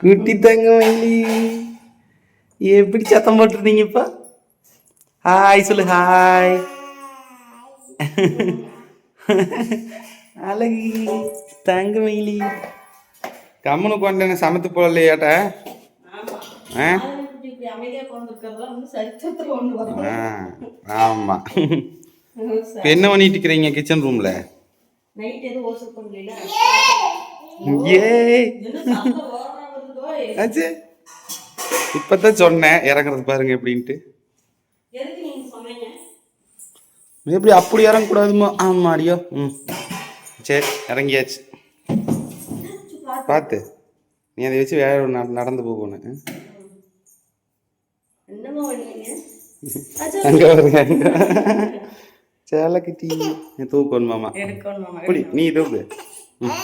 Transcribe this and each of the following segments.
குட்டி தங்க மயிலி எப்படி சத்தம் போட்டுருந்தீங்கப்பா? ஹாய் சொல்லு ஹாய் அழகு தங்க மயிலி கம்முனு கொண்டேன்னு சமைத்து போடலையாட்ட? ஆ? இப்படி அமைதியா உட்காந்துருக்கிறதுலாம் வந்து சரித்திரத்துல ஒண்ணு வரும் ஆ ஆமாம் இப்போ என்ன பண்ணிட்டு இருக்கிறீங்க கிச்சன் ரூமில் ஏ என்ன சத்தம் ஓரமா வருதோ ஆச்சு? இப்பதான் சொன்னேன் இறங்குறது பாருங்க எப்படின்ட்டு. எப்படி அப்படி இறங்கக்கூடாதுமோ? ஆமாடியோ ம். சரி இறங்கியாச்சு. பார்த்து நீ அதை வச்சு வேற ஒரு நட- நடந்து போகணும் அங்க வருங்க சேலை கிட்டி. நீ தூக்கணும் மாமா நீ தூக்கு. ம்.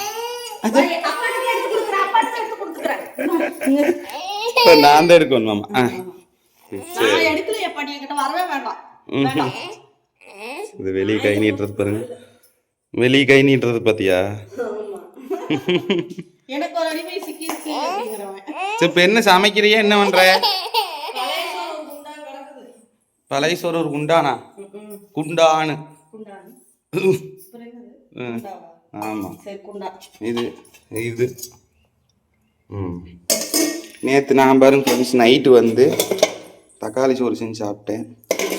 நான் தான் எடுக்கணும் மாமா. நான் எடுக்கல எப்பா நீ என்கிட்ட வரவே வேண்டாம். இது வெளியே கை நீட்டுறது பாருங்க. வெளியே கை நீட்டுறது பாத்தியா? இப்போ என்ன சமைக்கிறியா? என்ன பண்ற? பழைய சோறு ஒரு குண்டான்? குண்டானா ஆமா. இது இது. நேற்று நான் பாருங்க ஃப்ரெண்ட்ஸ் நைட்டு வந்து தக்காளி சோறு செஞ்சு சாப்பிட்டேன்.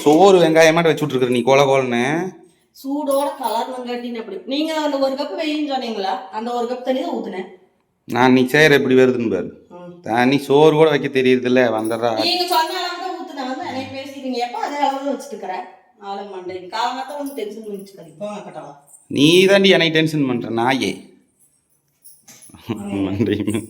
சோறு வெங்காயமாட்ட வச்சு விட்ருக்குற நீ கோல கோலன்னு. சூடோட கலர் நங்காட்டின்னு அப்படி. நீங்க அந்த ஒரு கப் வெயின்னு சொன்னீங்களா? அந்த ஒரு கப் தண்ணி தான் ஊத்துனேன். நான் நீ சேர எப்படி வருதுன்னு பாரு. தண்ணி சோறு கூட வைக்க தெரியுதுல்ல வந்துடுறா. நீங்க சொன்ன அளவு தான் ஊத்துனேன். வந்து எனக்கு பேசிக்கிறீங்க. எப்ப அதே அளவு தான் வச்சுட்டு இருக்கிறேன் ஆளு மண்டை காலங்காத்த வந்து டென்ஷன் போங்க கட்டலாம் நீ தாண்டி என்னை டென்ஷன் பண்ற நாயே. சொல்லுங்க